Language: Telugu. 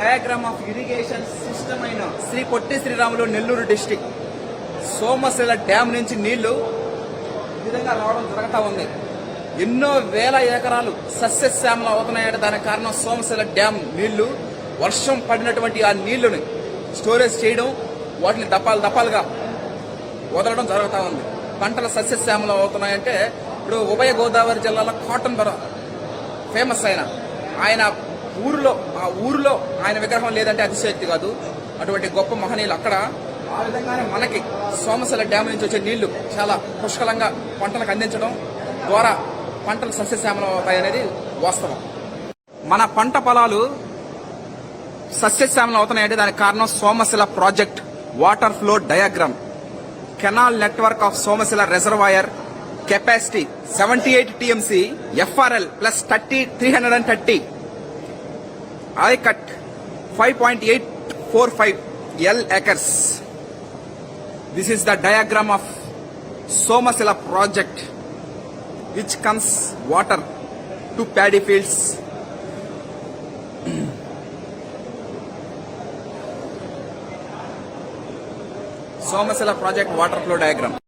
డయాగ్రామ్ ఆఫ్ ఇరిగేషన్ సిస్టమ్ అయిన శ్రీ పొట్టి శ్రీరాములు నెల్లూరు డిస్టిక్ సోమశిల డ్యామ్ నుంచి నీళ్లు విధంగా రావడం జరుగుతూ ఉంది ఎన్నో వేల ఎకరాలు సస్యశ్యామలు అవుతున్నాయంటే దానికి కారణం సోమశిల డ్యామ్ నీళ్లు వర్షం పడినటువంటి ఆ నీళ్లను స్టోరేజ్ చేయడం వాటిని దప్పాలు దప్పాలుగా వదలడం జరుగుతూ ఉంది పంటల సస్యశ్యామలు అవుతున్నాయంటే ఇప్పుడు ఉభయ గోదావరి జిల్లాలో కాటన్ బర ఫేమస్ అయిన ఆయన ఊరిలో ఆ ఊరిలో ఆయన విగ్రహం లేదంటే అతిశయక్తి కాదు అటువంటి గొప్ప మహనీయులు అక్కడ ఆ విధంగానే మనకి సోమశల డ్యామ్ నుంచి వచ్చే నీళ్లు చాలా పుష్కలంగా పంటలకు అందించడం ద్వారా పంటలు సస్యశ్యామలం అవుతాయి అనేది వాస్తవం మన పంట పొలాలు సస్యశ్యామలం అవుతున్నాయంటే దానికి కారణం Somasila project water flow diagram canal network of Somasila reservoir capacity seventy eight TMC FRL plus thirty three hundred and thirty I cut 5.845 L acres. This is the diagram of Somasela project, which comes water to paddy fields. Somasela project water flow diagram.